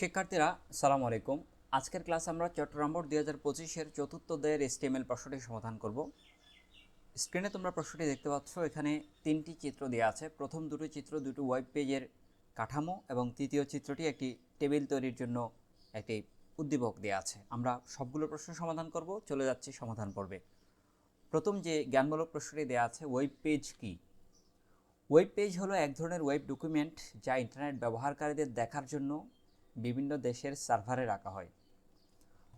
শিক্ষার্থীরা সালাম আলাইকুম। আজকের ক্লাস আমরা চট্টগ্রাম বোর্ড দুই হাজার পঁচিশের চতুর্থ অধ্যায়ের এসটিএমএল প্রশ্নটি সমাধান করব। স্ক্রিনে তোমরা প্রশ্নটি দেখতে পাচ্ছ, এখানে তিনটি চিত্র দেওয়া আছে। প্রথম দুটো চিত্র দুটো ওয়েব পেজের কাঠামো এবং তৃতীয় চিত্রটি একটি টেবিল তৈরির জন্য একটি উদ্দীপক দেওয়া আছে। আমরা সবগুলো প্রশ্ন সমাধান করব, চলে যাচ্ছি সমাধান পর্বে। প্রথম যে জ্ঞানমূলক প্রশ্নটি দেওয়া আছে ওয়েব পেজ কী? ওয়েব পেজ হলো এক ধরনের ওয়েব ডকুমেন্ট যা ইন্টারনেট ব্যবহারকারীদের দেখার জন্য বিভিন্ন দেশের সার্ভারে রাখা হয়।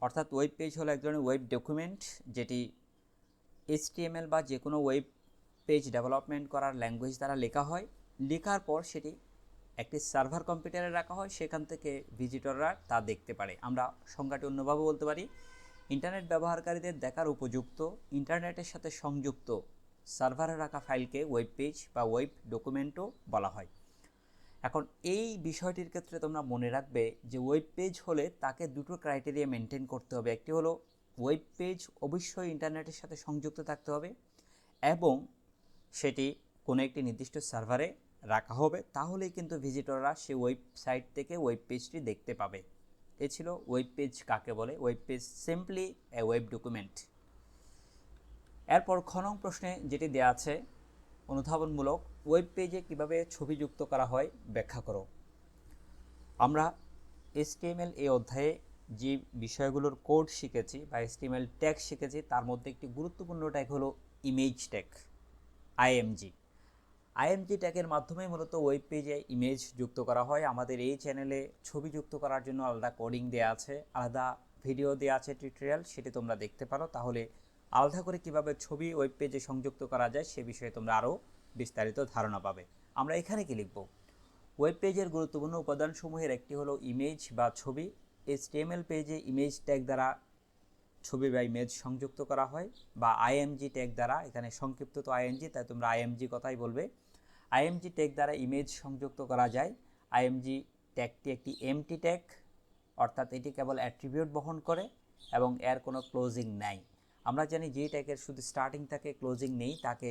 অর্থাৎ ওয়েব পেজ হলো এক ধরনের ওয়েব ডকুমেন্ট যেটি এইচটিএমএল বা যে কোনো ওয়েব পেজ ডেভেলপমেন্ট করার ল্যাঙ্গুয়েজ দ্বারা লেখা হয়। লেখার পর সেটি একটি সার্ভার কম্পিউটারে রাখা হয়, সেখান থেকে ভিজিটররা তা দেখতে পারে। আমরা সংজ্ঞাটি অন্যভাবে বলতে পারি ইন্টারনেট ব্যবহারকারীদের দেখার উপযুক্ত ইন্টারনেটের সাথে সংযুক্ত সার্ভারে রাখা ফাইলকে ওয়েব পেজ বা ওয়েব ডকুমেন্টও বলা হয়। এখন এই বিষয়টির ক্ষেত্রে তোমরা মনে রাখবে যে ওয়েব পেজ হলে তাকে দুটো ক্রাইটেরিয়া মেনটেন করতে হবে। একটি হলো ওয়েব পেজ অবশ্যই ইন্টারনেটের সাথে সংযুক্ত থাকতে হবে এবং সেটি কোনো একটি নির্দিষ্ট সার্ভারে রাখা হবে। তাহলেই কিন্তু ভিজিটররা সেই ওয়েবসাইট থেকে ওয়েব পেজটি দেখতে পাবে। এ ছিল ওয়েব পেজ কাকে বলে? Web page simply a web document এরপর খনং প্রশ্নে যেটি দেওয়া আছে অনুধাবনমূলক ওয়েব পেজে কীভাবে ছবি যুক্ত করা হয় ব্যাখ্যা করো। আমরা এসটিএমএল এই অধ্যায়ে যে বিষয়গুলোর কোড শিখেছি বা এসটিএমএল ট্যাগ শিখেছি, তার মধ্যে একটি গুরুত্বপূর্ণ ট্যাগ হলো ইমেজ ট্যাগ আইএমজি আইএমজি ট্যাগের মাধ্যমে মূলত ওয়েব পেজে ইমেজ যুক্ত করা হয়। আমাদের এই চ্যানেলে ছবি যুক্ত করার জন্য আলাদা কোডিং দেওয়া আছে, আলাদা ভিডিও দেওয়া আছে টিউটোরিয়াল সেটি তোমরা দেখতে পারো। তাহলে আলাদা করে কীভাবে ছবি ওয়েব পেজে সংযুক্ত করা যায় সে বিষয়ে তোমরা আরও বিস্তারিত ধারণা পাবে। আমরা এখানে কি লিখব? ওয়েব পেজের গুরুত্বপূর্ণ উপাদানসমূহের একটি হলো ইমেজ বা ছবি। এইচটিএমএল পেজে ইমেজ ট্যাগ দ্বারা ছবি বা ইমেজ সংযুক্ত করা হয় বা আইএমজি ট্যাগ দ্বারা, এখানে সংক্ষিপ্ত তো আইএনজি তাই তোমরা আইএমজি কথাই বলবে। আইএমজি ট্যাগ দ্বারা ইমেজ সংযুক্ত করা যায়। আইএমজি ট্যাগটি একটি এমটি ট্যাগ অর্থাৎ এটি কেবল অ্যাট্রিবিউট বহন করে এবং এর কোনো ক্লোজিং নাই। আমরা জানি যে ট্যাগের শুধু স্টার্টিং থাকে ক্লোজিং নেই, তাকে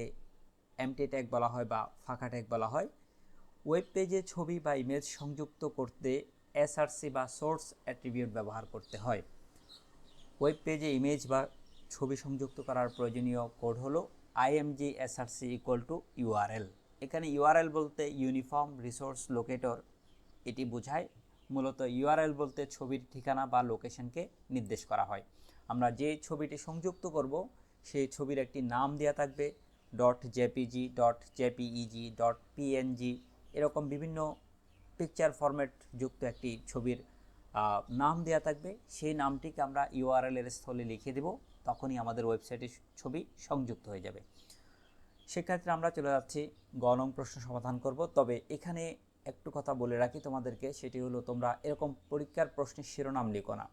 এমটি ট্যাগ বলা হয় বা ফাঁকা ট্যাগ বলা হয়। ওয়েব পেজে ছবি বা ইমেজ সংযুক্ত করতে এসআরসি বা সোর্স অ্যাট্রিবিউট ব্যবহার করতে হয়। ওয়েব পেজে ইমেজ বা ছবি সংযুক্ত করার প্রয়োজনীয় কোড হলো IMG SRC equal to URL এখানে ইউআরএল বলতে ইউনিফর্ম রিসোর্স লোকেটর এটি বোঝায়। মূলত ইউআরএল বলতে ছবির ঠিকানা বা লোকেশনকে নির্দেশ করা হয়। আমরা যে ছবিটি সংযুক্ত করব, সেই ছবির একটি নাম দেওয়া থাকবে। Dot JPG dot JPEG dot PNG এরকম বিভিন্ন পিকচার ফরম্যাট যুক্ত একটি ছবির নাম দেওয়া থাকবে। সেই নামটিকে আমরা ইউআরএল এর স্থলে লিখে দেব, তখনই আমাদের ওয়েবসাইটে ছবি সংযুক্ত হয়ে যাবে। সেক্ষেত্রে আমরা চলে যাচ্ছি গণম প্রশ্ন সমাধান করব। তবে এখানে একটু কথা বলে রাখি তোমাদেরকে, সেটি হলো তোমরা এরকম পরীক্ষার প্রশ্নের শিরোনাম লিখো না।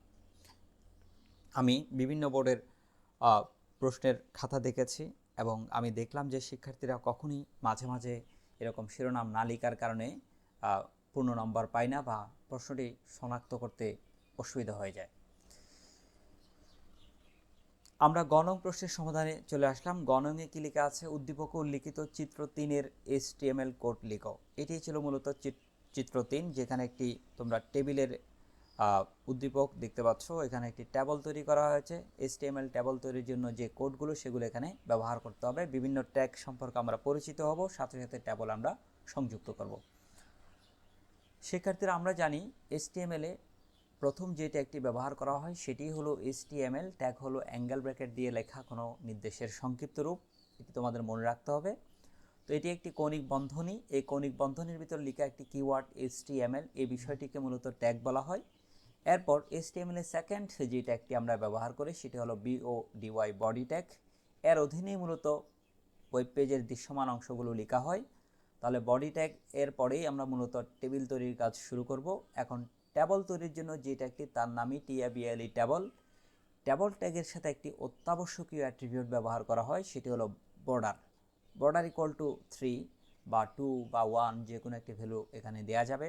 আমি বিভিন্ন বোর্ডের প্রশ্নের খাতা দেখেছি এবং আমি দেখলাম যে শিক্ষার্থীরা কখনই মাঝে মাঝে এরকম শিরোনাম না লেখার কারণে পূর্ণ নম্বর পায় না বা প্রশ্নটি শনাক্ত করতে অসুবিধা হয়ে যায়। আমরা গণং প্রশ্নের সমাধানে চলে আসলাম। গণংয়ে কি লেখা আছে? উদ্দীপক উল্লিখিত চিত্র তিনের এইচটিএমএল কোড লিখো। এটি ছিল মূলত চিত- চিত্র তিন, যেখানে একটি তোমরা টেবিলের উদ্দীপক দেখতে পাচ্ছ, এখানে একটি ট্যাবল তৈরি করা হয়েছে। এইচটিএমএল ট্যাবল তৈরির জন্য যে কোডগুলো, সেগুলো এখানে ব্যবহার করতে হবে। বিভিন্ন ট্যাগ সম্পর্কে আমরা পরিচিত হব, সাথে সাথে ট্যাবল আমরা সংযুক্ত করব। শিক্ষার্থীরা, আমরা জানি এইচটিএমএলে প্রথম যে ট্যাগটি ব্যবহার করা হয়, সেটি হলো এইচটিএমএল ট্যাগ হলো অ্যাঙ্গেল ব্র্যাকেট দিয়ে লেখা কোনো নির্দেশের সংক্ষিপ্ত রূপ। এটি তোমাদের মনে রাখতে হবে। তো এটি একটি কৌণিক বন্ধনী। এই কৌণিক বন্ধনীর ভিতর লেখা একটি কিওয়ার্ড এইচটিএমএল এই বিষয়টিকে মূলত ট্যাগ বলা হয়। এরপর এইচটিএমএল এর সেকেন্ড যে ট্যাগটি আমরা ব্যবহার করি, সেটি হলো বিও ডিওয়াই বডি ট্যাগ এর অধীনেই মূলত ওয়েব পেজের দৃশ্যমান অংশগুলো লেখা হয়। তাহলে বডি ট্যাগ এর পরেই আমরা মূলত টেবিল তৈরির কাজ শুরু করব। এখন ট্যাবল তৈরির জন্য যে ট্যাগটি তার নামই টিএবিএলই ট্যাবল ট্যাবল ট্যাগের সাথে একটি অত্যাবশ্যকীয় অ্যাট্রিবিউট ব্যবহার করা হয়, সেটি হলো border border equal to three বা টু বা ওয়ান যে কোনো একটি ভ্যালু এখানে দেওয়া যাবে।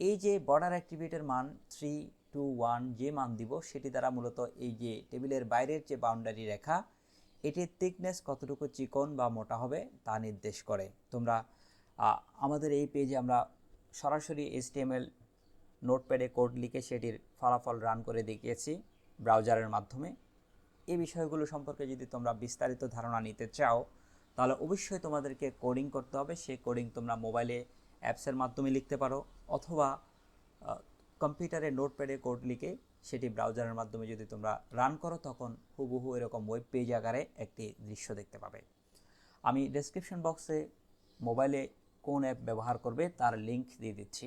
এই যে বর্ডার অ্যাট্রিবিউটের মান থ্রি টু ওয়ান যে মান দিব, সেটি দ্বারা মূলত এই যে টেবিলের বাইরের যে বাউন্ডারি রেখা, এটির থিকনেস কতটুকু চিকন বা মোটা হবে তা নির্দেশ করে। তোমরা আমাদের এই পেজে আমরা সরাসরি এইচটিএমএল নোটপ্যাডে কোড লিখে সেটির ফলাফল রান করে দেখিয়েছি ব্রাউজারের মাধ্যমে। এই বিষয়গুলো সম্পর্কে যদি তোমরা বিস্তারিত ধারণা নিতে চাও, তাহলে অবশ্যই তোমাদেরকে কোডিং করতে হবে। সেই কোডিং তোমরা মোবাইলে অ্যাপসের মাধ্যমে লিখতে পারো, অথবা কম্পিউটারে নোটপ্যাডে কোড লিখে সেটি ব্রাউজারের মাধ্যমে যদি তোমরা রান করো, তখন হুবহু এরকম ওয়েব পেজ আকারে একটি দৃশ্য দেখতে পাবে। আমি ডেসক্রিপশন বক্সে মোবাইলে কোন অ্যাপ ব্যবহার করবে তার লিঙ্ক দিয়ে দিচ্ছি।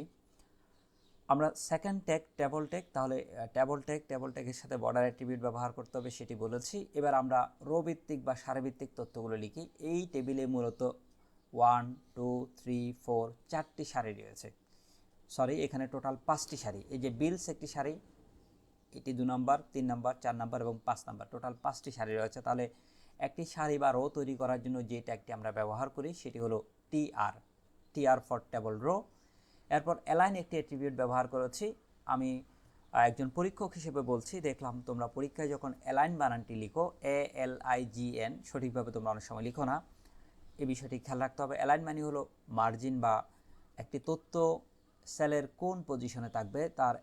আমরা সেকেন্ড ট্যাগ টেবল ট্যাগ তাহলে টেবল ট্যাগ টেবল ট্যাগের সাথে বর্ডার অ্যাট্রিবিউট ব্যবহার করতে হবে সেটি বলেছি। এবার আমরা রোভিত্তিক বা সারভিত্তিক তথ্যগুলো লিখি। এই টেবিলে মূলত ওয়ান টু থ্রি ফোর চারটি সারি রয়েছে। সরি এখানে টোটাল পাঁচটি শাড়ি এই যে বিলস একটি শাড়ি এটি দু নম্বর তিন নম্বর চার নম্বর এবং পাঁচ নম্বর টোটাল পাঁচটি শাড়ি রয়েছে। তাহলে একটি শাড়ি বা রো তৈরি করার জন্য যে ট্যাগটি আমরা ব্যবহার করি, সেটি হলো TR TR for table row এরপর অ্যালাইন একটি অ্যাট্রিবিউট ব্যবহার করেছি। আমি একজন পরীক্ষক হিসেবে বলছি, দেখলাম তোমরা পরীক্ষায় যখন অ্যালাইন বানানটি লিখো এ এল আই জি এন সঠিকভাবে তোমরা অনেক সময় লিখো না। এ বিষয়টি খেয়াল রাখতে হবে। অ্যালাইন মানে হলো মার্জিন বা একটি তথ্য সেলের কোন পজিশনে থাকবে তার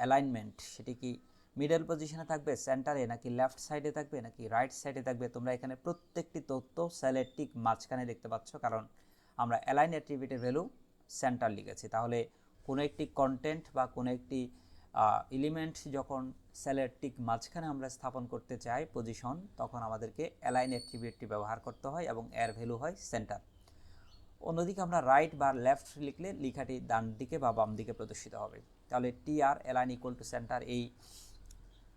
অ্যালাইনমেন্ট সেটি কি মিডল পজিশনে থাকবে সেন্টারে নাকি লেফট সাইডে থাকবে, নাকি রাইট সাইডে থাকবে? তোমরা এখানে প্রত্যেকটি তথ্য সেলের ঠিক মাঝখানে দেখতে পাচ্ছ, কারণ আমরা অ্যালাইন অ্যাট্রিবিউটের ভ্যালু সেন্টার লিখেছি। তাহলে কোনো একটি কন্টেন্ট বা কোনো একটি এলিমেন্ট যখন সেলের ঠিক মাঝখানে আমরা স্থাপন করতে চাই পজিশন তখন আমাদেরকে অ্যালাইন অ্যাট্রিবিউটটি ব্যবহার করতে হয় এবং এর ভ্যালু হয় সেন্টার অন্যদিকে আমরা রাইট বা লেফট লিখলে লেখাটি ডান দিকে বা বাম দিকে প্রদর্শিত হবে। তাহলে T R align equal to center এই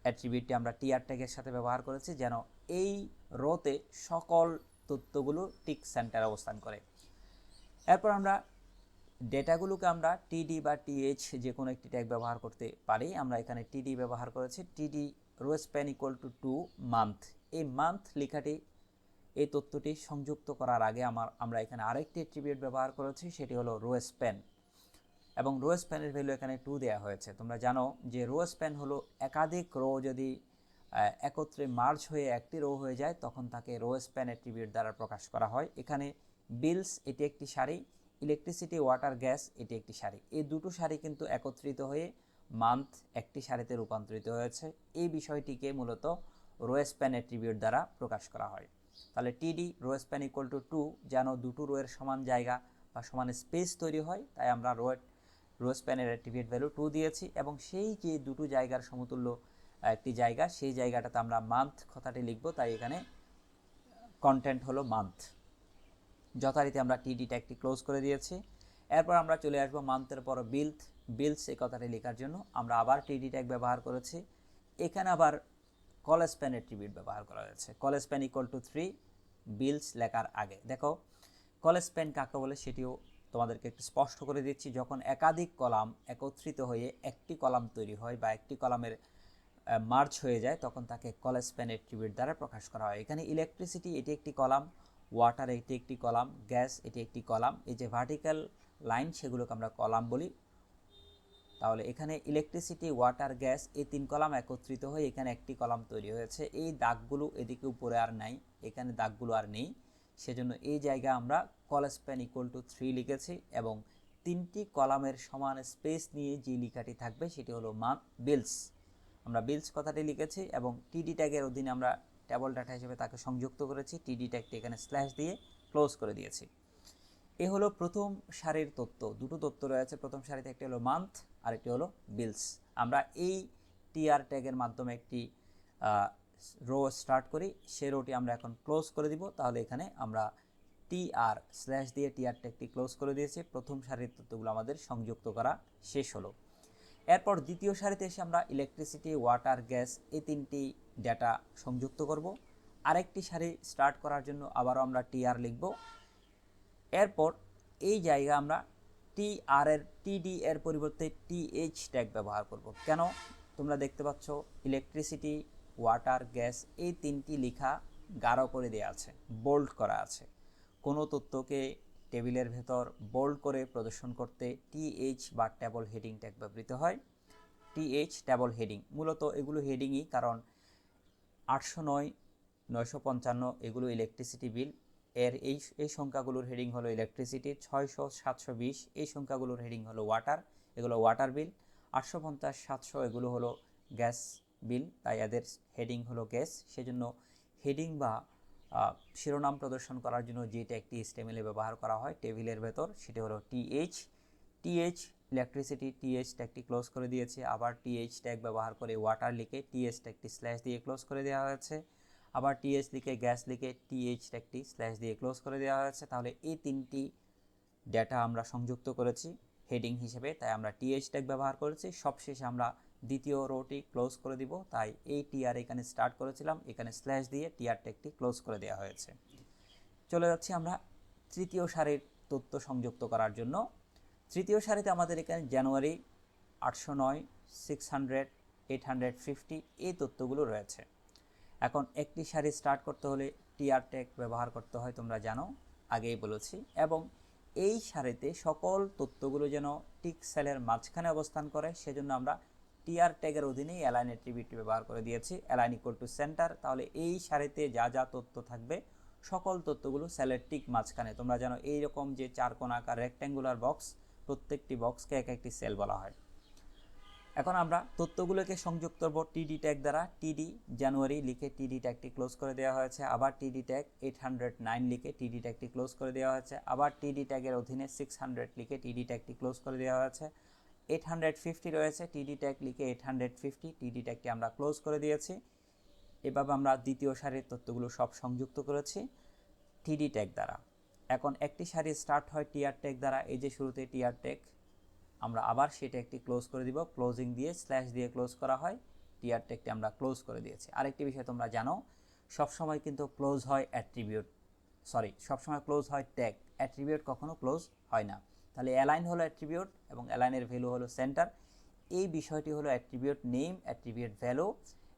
অ্যাট্রিবিউটটি আমরা টি আর ট্যাগের সাথে ব্যবহার করেছি যেন এই রোতে সকল তথ্যগুলো ঠিক সেন্টারে অবস্থান করে। এরপর আমরা ডেটাগুলোকে আমরা টিডি বা টিএইচ যে কোনো একটি ট্যাগ ব্যবহার করতে পারি। আমরা এখানে টিডি ব্যবহার করেছি। TD row span equal to two month এই মান্থ লেখাটি এই তথ্যটি সংযুক্ত করার আগে আমার আমরা এখানে আরেকটি অ্যাট্রিবিউট ব্যবহার করেছি, সেটি হলো রো স্প্যান এবং রো স্প্যানের ভ্যালু এখানে টু দেওয়া হয়েছে। তোমরা জানো যে রো স্প্যান হলো একাধিক রো যদি একত্রে মার্জ হয়ে একটি রো হয়ে যায়, তখন তাকে রো স্প্যান অ্যাট্রিবিউট দ্বারা প্রকাশ করা হয়। এখানে বিলস এটি একটি সারি ইলেকট্রিসিটি ওয়াটার গ্যাস এটি একটি সারি এই দুটো সারি কিন্তু একত্রিত হয়ে মান্থ একটি সারিতে রূপান্তরিত হয়েছে। এই বিষয়টিকে মূলত রো স্প্যান অ্যাট্রিবিউট দ্বারা প্রকাশ করা হয়। তাহলে TD row span equal to two যেন দুটো রোয়ের সমান জায়গা বা সমান স্পেস তৈরি হয়, তাই আমরা রো রো স্প্যানের অ্যাট্রিবিউট ভ্যালু টু দিয়েছি এবং সেই যে দুটো জায়গার সমতুল্য একটি জায়গা, সেই জায়গাটাতে আমরা মান্থ কথাটি লিখব, তাই এখানে কন্টেন্ট হলো মান্থ যথারীতি আমরা টিডি ট্যাগটি ক্লোজ করে দিয়েছি। এরপর আমরা চলে আসব মান্থের পর বিলথ বিলস এই কথাটি লেখার জন্য। আমরা আবার টিডি ট্যাগ ব্যবহার করেছি। এখানে আবার কলেজ প্যান অ্যাট্রিবিউট ব্যবহার করা হয়েছে। Col span equal to three bills লেখার আগে। দেখো কলেজ প্যান কাকে বলে সেটিও তোমাদেরকে একটু স্পষ্ট করে দিচ্ছি। যখন একাধিক কলাম একত্রিত হয়ে একটি কলাম তৈরি হয় বা একটি কলামের মার্চ হয়ে যায়, তখন তাকে কলেজ প্যান অ্যাট্রিবিউট দ্বারা প্রকাশ করা হয়। এখানে ইলেকট্রিসিটি এটি একটি কলাম ওয়াটার এটি একটি কলাম গ্যাস এটি একটি কলাম। এই যে ভার্টিক্যাল লাইন সেগুলোকে আমরা কলাম বলি। তাহলে এখানে ইলেকট্রিসিটি ওয়াটার গ্যাস এই তিন কলাম একত্রিত হয়ে এখানে একটি কলাম তৈরি হয়েছে। এই দাগগুলো এদিকে উপরে আর নাই, এখানে দাগগুলো আর নেই। সেজন্য এই জায়গা আমরা col span equal to three লিখেছি এবং তিনটি কলামের সমান স্পেস নিয়ে যে লেখাটি থাকবে সেটি হলো মান্থ বিলস আমরা বিলস কথাটি লিখেছি এবং টিডি ট্যাগের অধীনে আমরা টেবল ডাটা হিসেবে তাকে সংযুক্ত করেছি। টিডি ট্যাগটি এখানে স্ল্যাশ দিয়ে ক্লোজ করে দিয়েছি। এ হলো প্রথম সারির তত্ত্ব। দুটো তত্ত্ব রয়েছে। প্রথম সারিতে একটি হলো মান্থ আর একটি হলো বিলস আমরা এই টিআর ট্যাগের মাধ্যমে একটি রো স্টার্ট করি। সে রোটি আমরা এখন ক্লোজ করে দিব। তাহলে এখানে আমরা টিআর স্ল্যাশ দিয়ে টিআর ট্যাগটি ক্লোজ করে দিয়েছি। প্রথম সারির তথ্যগুলো আমাদের সংযুক্ত করা শেষ হলো। এরপর দ্বিতীয় সারিতে এসে আমরা ইলেকট্রিসিটি ওয়াটার গ্যাস এই তিনটি ডেটা সংযুক্ত করব। আরেকটি সারি স্টার্ট করার জন্য আবারও আমরা টিআর লিখব। এরপর এই জায়গা আমরা টি আর এর টিডি এর পরিবর্তে টিএইচ ট্যাগ ব্যবহার করব। কেন? তোমরা দেখতে পাচ্ছ ইলেকট্রিসিটি ওয়াটার গ্যাস এই তিনটি লেখা গাঢ় করে দেওয়া আছে বোল্ড করা আছে। কোনো তথ্যকে টেবিলের ভেতর বোল্ড করে প্রদর্শন করতে টিএইচ বা ট্যাবল হেডিং ট্যাগ ব্যবহৃত হয়। টিএইচ ট্যাবল হেডিং মূলত এগুলো হেডিংই কারণ আটশো নয়, নয়শো পঞ্চান্ন এগুলো ইলেকট্রিসিটি বিল এর এই এই সংখ্যাগুলোর হেডিং হলো ইলেকট্রিসিটি ছয়শো সাতশো বিশ। এই সংখ্যাগুলোর হেডিং হলো ওয়াটার এগুলো ওয়াটার বিল আটশো পঞ্চাশ সাতশো, এগুলো হলো গ্যাস বিল তাই এদের হেডিং হলো গ্যাস সেজন্য হেডিং বা শিরোনাম প্রদর্শন করার জন্য যেটা একটি স্টেমেলে ব্যবহার করা হয় টেবিলের ভেতর, সেটি হলো টিএইচ টিএইচ ইলেকট্রিসিটি টিএইচ ট্যাগটি ক্লোজ করে দিয়েছে। আবার টিএইচ ট্যাগ ব্যবহার করে ওয়াটার লিখে টিএইচ ট্যাগটি স্ল্যাশ দিয়ে ক্লোজ করে দেওয়া হয়েছে। আবার টিএইচ লিখে গ্যাস লিখে টিএইচ ট্যাগটি স্ল্যাশ দিয়ে ক্লোজ করে দেওয়া হয়েছে। তাহলে এই তিনটি ডেটা আমরা সংযুক্ত করেছি হেডিং হিসেবে, তাই আমরা টিএইচ ট্যাগ ব্যবহার করেছি। সবশেষে আমরা দ্বিতীয় রোটি ক্লোজ করে দিব। তাই এই টিআর এখানে স্টার্ট করেছিলাম, এখানে স্ল্যাশ দিয়ে টিআর ট্যাগটি ক্লোজ করে দেওয়া হয়েছে। চলে যাচ্ছি আমরা তৃতীয় সারির তথ্য সংযুক্ত করার জন্য। তৃতীয় সারিতে আমাদের এখানে জানুয়ারি আটশো নয় six hundred eight hundred fifty এই তথ্যগুলো রয়েছে। এখন একটি শাড়ি স্টার্ট করতে হলে টিআর ট্যাগ ব্যবহার করতে হয়, তোমরা জানো। আগেই বলেছি। এবং এই সারিতে সকল তথ্যগুলো যেন টিক সেলের মাঝখানে অবস্থান করে, সেজন্য আমরা টিআর ট্যাগের অধীনেই অ্যালাইন অ্যাট্রিবিউট ব্যবহার করে দিয়েছি। অ্যালাইন ইকুয়াল টু সেন্টার তাহলে এই সারিতে যা যা তথ্য থাকবে, সকল তথ্যগুলো সেলের টিক মাঝখানে। তোমরা জানো, এইরকম যে চার কোণ আকার রেক্ট্যাঙ্গুলার বক্স প্রত্যেকটি বক্সকে এক একটি সেল বলা হয়। এখন আমরা তথ্যগুলোকে সংযুক্ত করব টিডি ট্যাগ দ্বারা টিডি জানুয়ারি লিখে টিডি ট্যাগটি ক্লোজ করে দেওয়া হয়েছে আবার টিডি ট্যাগ এইট হান্ড্রেড নাইন লিখে টিডি ট্যাগটি ক্লোজ করে দেওয়া হয়েছে আবার টিডি ট্যাগের অধীনে সিক্স হান্ড্রেড লিখে টিডি ট্যাগটি ক্লোজ করে দেওয়া হয়েছে এইট হান্ড্রেড ফিফটি রয়েছে টিডি ট্যাগ লিখে এইট হান্ড্রেড ফিফটি টিডি ট্যাগটি আমরা ক্লোজ করে দিয়েছি এভাবে আমরা দ্বিতীয় সারির তথ্যগুলো সব সংযুক্ত করেছি টিডি ট্যাগ দ্বারা এখন একটি সারি স্টার্ট হয় টিআর ট্যাগ দ্বারা এই যে শুরুতে টিআর ট্যাগ আমরা আবার সেটা একটি ক্লোজ করে দিব ক্লোজিং দিয়ে স্ল্যাশ দিয়ে ক্লোজ করা হয় টিআর ট্যাগটি আমরা ক্লোজ করে দিয়েছি। আরেকটি বিষয় তোমরা জানো, সবসময় কিন্তু ক্লোজ হয় অ্যাট্রিবিউট সরি সবসময় ক্লোজ হয় ট্যাগ অ্যাট্রিবিউট কখনো ক্লোজ হয় না। তাহলে অ্যালাইন হলো অ্যাট্রিবিউট এবং অ্যালাইনের ভ্যালু হলো সেন্টার এই বিষয়টি হলো attribute name attribute value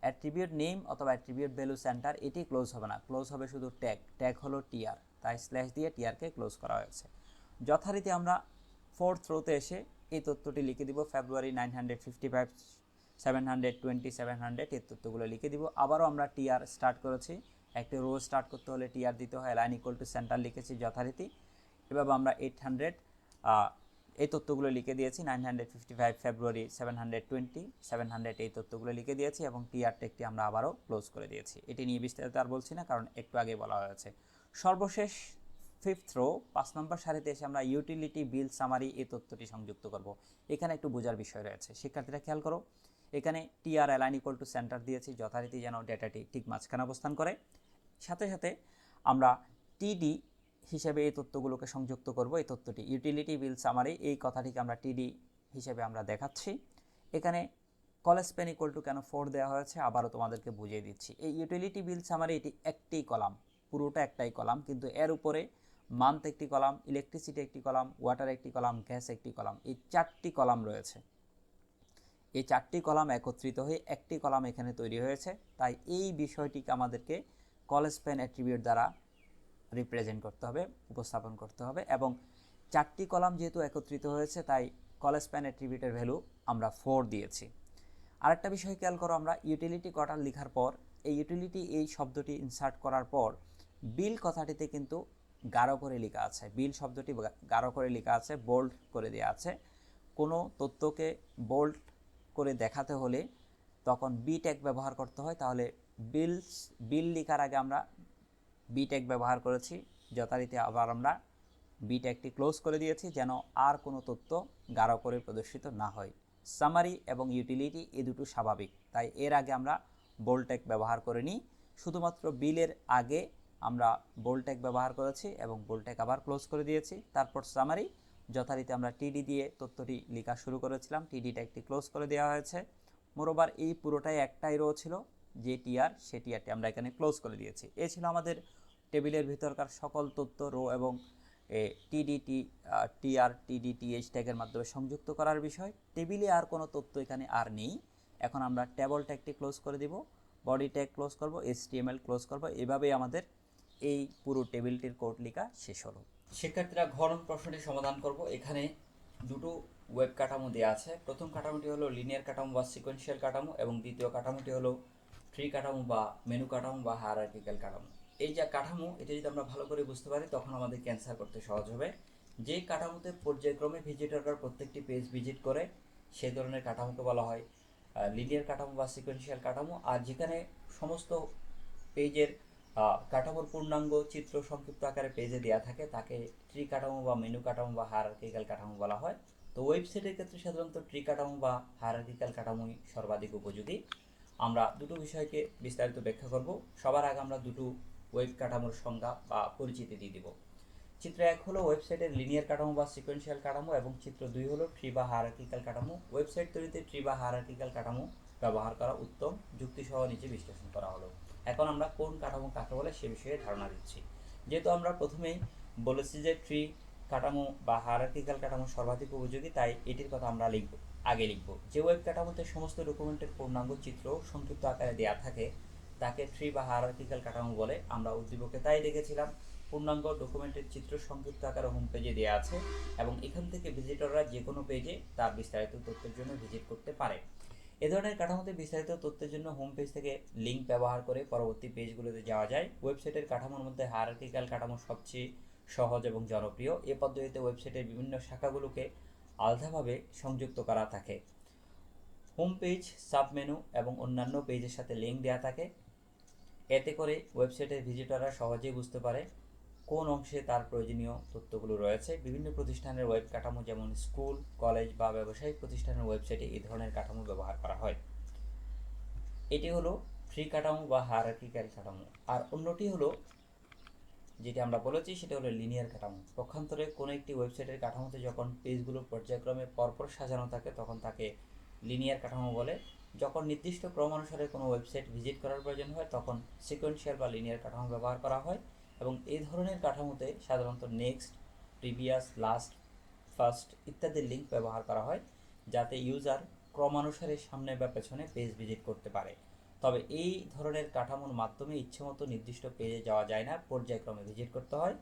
attribute name অথবা অ্যাট্রিবিউট ভ্যালু সেন্টার এটি ক্লোজ হবে না ক্লোজ হবে শুধু ট্যাগ ট্যাগ হলো টিআর তাই স্ল্যাশ দিয়ে টিআরকে ক্লোজ করা হয়েছে। যথারীতি আমরা ফোর্থ রোতে এসে এই তথ্যটি লিখে দিব। February nine hundred fifty five seven hundred twenty seven hundred এই তথ্যগুলো লিখে দিব। আবারও আমরা টিআর স্টার্ট করেছি। একটি রো স্টার্ট করতে হলে টিআর দিতে হয়, লাইন ইকুয়াল টু সেন্টার লিখেছি যথারীতি। এভাবে আমরা এইট হান্ড্রেড এই তথ্যগুলো লিখে দিয়েছি। Nine hundred fifty five, February seven hundred twenty seven hundred এই তথ্যগুলো লিখে দিয়েছি এবং টিআর টেকটি আমরা আবারও ক্লোজ করে দিয়েছি। এটি নিয়ে বিস্তারিত আর বলছি না, কারণ একটু আগে বলা হয়েছে। সর্বশেষ ফিফথ রো পাঁচ নম্বর সারিতে এসে আমরা ইউটিলিটি বিল সামারি এই তথ্যটি সংযুক্ত করব। এখানে একটু বোঝার বিষয় রয়েছে। শিক্ষার্থীরা খেয়াল করো, এখানে TR align equal to center দিয়েছি, যথারীতি যেন ডেটাটি ঠিক মাঝখানে অবস্থান করে। সাথে সাথে আমরা টিডি হিসেবে এই তথ্যগুলোকে সংযুক্ত করব, এই তথ্যটি ইউটিলিটি বিল সামারি এই কথাটিকে আমরা টিডি হিসেবে আমরা দেখাচ্ছি। এখানে কলেজ পেন ইকুয়াল টু কেন ফোর দেওয়া হয়েছে, আবারও তোমাদেরকে বুঝিয়ে দিচ্ছি। এই ইউটিলিটি বিল সামারি এটি একটি কলাম, পুরোটা একটাই কলাম, কিন্তু এর উপরে মান্থ একটি কলাম ইলেকট্রিসিটি একটি কলাম ওয়াটার একটি কলাম গ্যাস একটি কলাম, এই চারটি কলাম রয়েছে। এই চারটি কলাম একত্রিত হয়ে একটি কলাম এখানে তৈরি হয়েছে। তাই এই বিষয়টিকে আমাদেরকে কলেজ পেন অ্যাট্রিবিউট দ্বারা রিপ্রেজেন্ট করতে হবে, উপস্থাপন করতে হবে এবং চারটি কলাম যেহেতু একত্রিত হয়েছে, তাই কলেজ পেন অ্যাট্রিবিউটের ভ্যালু আমরা ফোর দিয়েছি। আরেকটা বিষয় খেয়াল করো আমরা ইউটিলিটি কটার লেখার পর, এই ইউটিলিটি এই শব্দটি ইনসার্ট করার পর বিল কথাটিতে কিন্তু গাঢ় করে লেখা আছে, বিল শব্দটি গাঢ় করে লেখা আছে বোল্ড করে দেওয়া আছে। কোনো তথ্যকে বোল্ড করে দেখাতে হলে তখন বি ট্যাগ ব্যবহার করতে হয়। তাহলে বিল বিল লেখার আগে আমরা বি ট্যাগ ব্যবহার করেছি, যথারীতি আবার আমরা বি ট্যাগটি ক্লোজ করে দিয়েছি যেন আর কোনো তথ্য গাঢ় করে প্রদর্শিত না হয়। সামারি এবং ইউটিলিটি এ দুটো স্বাভাবিক, তাই এর আগে আমরা বোল্ড ট্যাগ ব্যবহার করিনি শুধুমাত্র বিলের আগে আমরা বোল্ড ট্যাগ ব্যবহার করেছি এবং বোল্ড ট্যাগ আবার ক্লোজ করে দিয়েছি। তারপর সামারি যথারীতি আমরা টিডি দিয়ে তথ্যটি লেখা শুরু করেছিলাম। টিডি ট্যাগটি ক্লোজ করে দেওয়া হয়েছে। মোরোবার এই পুরোটাই একটাই রো ছিল, যে টিআর সে টিআরটি আমরা এখানে ক্লোজ করে দিয়েছি। এ ছিল আমাদের টেবিলের ভিতরকার সকল তথ্য রো এবং টিডিটি টিআর টিডি টিএইচ ট্যাগের মাধ্যমে সংযুক্ত করার বিষয়। টেবিলে আর কোনো তথ্য এখানে আর নেই। এখন আমরা টেবল ট্যাগটি ক্লোজ করে দিব বডি ট্যাগ ক্লোজ করব এসটিএমএল ক্লোজ করব। এভাবেই আমাদের এই পুরো টেবিলটির কোড লেখা শেষ হলো। শিক্ষার্থীরা ঘন প্রশ্নটি সমাধান করব। এখানে দুটো ওয়েব কাঠামো দেওয়া আছে। প্রথম কাঠামোটি হলো লিনিয়ার কাঠামো বা সিকোয়েন্সিয়াল কাঠামো এবং দ্বিতীয় কাঠামোটি হলো ট্রি কাঠামো বা মেনু কাঠামো বা হায়ারার্কিক্যাল কাঠামো। এই যে কাঠামো, এটা যদি আমরা ভালো করে বুঝতে পারি, তখন আমাদের ক্যান্সার করতে সহজ হবে। যে কাঠামোতে পর্যায়ক্রমে ভিজিটররা প্রত্যেকটি পেজ ভিজিট করে, সেই ধরনের কাঠামোকে বলা হয় লিনিয়ার কাঠামো বা সিকোয়েন্সিয়াল কাঠামো। আর যেখানে সমস্ত পেজের কাঠামোর পূর্ণাঙ্গ চিত্র সংক্ষিপ্ত আকারে পেজে দেওয়া থাকে। তাকে ট্রি কাঠামো বা মেনু কাঠামো বা হায়ারার্কিক্যাল কাঠামো বলা হয়। তো ওয়েবসাইটের ক্ষেত্রে সাধারণত ট্রি কাঠামো বা হায়ারার্কিক্যাল কাঠামোই সর্বাধিক উপযোগী। আমরা দুটো বিষয়কে বিস্তারিত ব্যাখ্যা করব। সবার আগে আমরা দুটো ওয়েব কাঠামোর সংজ্ঞা বা পরিচিতি দিয়ে দিব। চিত্র এক হলো ওয়েবসাইটের লিনিয়ার কাঠামো বা সিকোয়েন্সিয়াল কাঠামো এবং চিত্র দুই হলো ট্রি বা হায়ারার্কিক্যাল কাঠামো। ওয়েবসাইট তৈরিতে ট্রি বা হায়ারার্কিক্যাল কাঠামো ব্যবহার করা উত্তম। যুক্তিসহ নিচে বিশ্লেষণ করা হলো। এখন আমরা কোন কাঠামো কাকে বলে সে বিষয়ে ধারণা দিচ্ছি। যেহেতু আমরা প্রথমেই বলেছি যে ট্রি কাঠামো বা হায়ারার্কিক্যাল কাঠামো সর্বাধিক উপযোগী, তাই এটির কথা আমরা লিখব, আগে লিখব। যে ওয়েব কাঠামোতে সমস্ত ডকুমেন্টের পূর্ণাঙ্গ চিত্র সংক্ষিপ্ত আকারে দেওয়া থাকে, তাকে ট্রি বা হায়ারার্কিক্যাল কাঠামো বলে আমরা উদ্দীপকে তাই লিখেছিলাম পূর্ণাঙ্গ ডকুমেন্টের চিত্র সংক্ষিপ্ত আকারে হোম পেজে দেওয়া আছে এবং এখান থেকে ভিজিটররা যে কোনো পেজে তার বিস্তারিত তথ্যের জন্য ভিজিট করতে পারে। এ ধরনের কাঠামোতে বিস্তারিত তথ্যের জন্য হোম পেজ থেকে লিঙ্ক ব্যবহার করে পরবর্তী পেজগুলোতে যাওয়া যায়। ওয়েবসাইটের কাঠামোর মধ্যে হায়ারার্কিক্যাল কাঠামো সবচেয়ে সহজ এবং জনপ্রিয়। এ পদ্ধতিতে ওয়েবসাইটের বিভিন্ন শাখাগুলোকে আলাদাভাবে সংযুক্ত করা থাকে। হোম পেজ সাবমেনু এবং অন্যান্য পেজের সাথে লিঙ্ক দেওয়া থাকে। এতে করে ওয়েবসাইটের ভিজিটররা সহজেই বুঝতে পারে কোন অংশে তার প্রয়োজনীয় তথ্যগুলো রয়েছে? বিভিন্ন প্রতিষ্ঠানের ওয়েব কাঠামো যেমন স্কুল, কলেজ বা ব্যবসায়িক প্রতিষ্ঠানের ওয়েবসাইটে এই ধরনের কাঠামো ব্যবহার করা হয়। এটি হলো ফ্রি কাঠামো বা হায়ারার্কিক্যাল কাঠামো। আর অন্যটি হলো, যেটি আমরা বলেছি, সেটা হলো লিনিয়ার কাঠামো। পক্ষান্তরে কোনো একটি ওয়েবসাইটের কাঠামোতে যখন পেজগুলো পর্যায়ক্রমে পরপর সাজানো থাকে, তখন তাকে লিনিয়ার কাঠামো বলে। যখন নির্দিষ্ট ক্রম অনুসারে কোনো ওয়েবসাইট ভিজিট করার প্রয়োজন হয়, তখন সিকোয়েন্সিয়াল বা লিনিয়ার কাঠামো ব্যবহার করা হয়। এবং এই ধরনের কাঠামোতে সাধারণত নেক্সট প্রিভিয়াস লাস্ট ফার্স্ট ইত্যাদি লিঙ্ক ব্যবহার করা হয়, যাতে ইউজার ক্রমানুসারে সামনে বা পেছনে পেজ ভিজিট করতে পারে। তবে এই ধরনের কাঠামোর মাধ্যমে ইচ্ছেমতো নির্দিষ্ট পেজে যাওয়া যায় না, পর্যায়ক্রমে ভিজিট করতে হয়।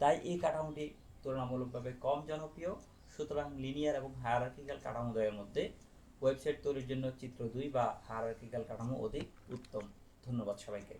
তাই এই কাঠামোটি তুলনামূলকভাবে কম জনপ্রিয়। সুতরাং লিনিয়ার এবং হায়ারার্কিক্যাল কাঠামোদয়ের মধ্যে ওয়েবসাইট তৈরির জন্য চিত্র দুই বা হায়ারার্কিক্যাল কাঠামো অধিক উত্তম। ধন্যবাদ সবাইকে।